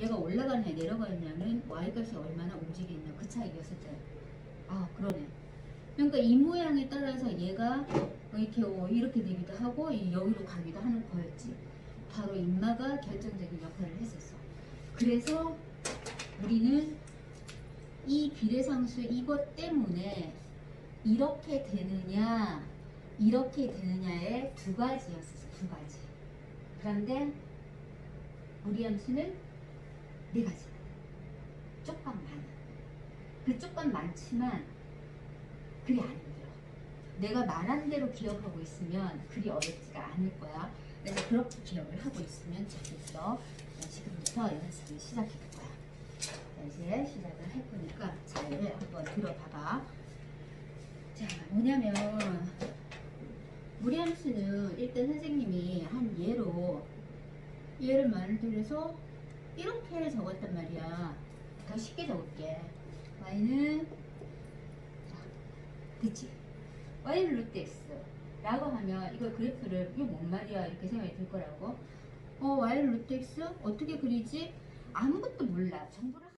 얘가 올라가느냐 내려가느냐는 y값이 얼마나 움직이느냐 그 차이였을 때. 아 그러네. 그러니까 이 모양에 따라서 얘가 이렇게 어, 이렇게 되기도 하고 이 여기로 가기도 하는 거였지. 바로 인마가 결정적인 역할을 했었어. 그래서 우리는 이 비례상수 이것 때문에 이렇게 되느냐 이렇게 되느냐의 두 가지였었어 두 가지. 그런데 우리 함수는 네 가지. 쪽방 많아. 그 쪽방 많지만 그리 안 힘들어. 내가 말한 대로 기억하고 있으면 그리 어렵지가 않을 거야. 그래서 그렇게 기억을 하고 있으면 좋겠어. 자, 지금부터 연습을 시작해 볼 거야. 자, 이제 시작을 할 거니까 잘 한번 들어봐봐. 자, 뭐냐면 무리함수는 일단 선생님이 한 예로 말을 들여서 이렇게 적었단 말이야. 더 쉽게 적을게. y는 자, 됐지? y는 루트 x 라고 하면 이거 그래프를 이거 뭔 말이야 이렇게 생각이 들 거라고. 어 y는 루트 x 어떻게 그리지? 아무것도 몰라. 정보를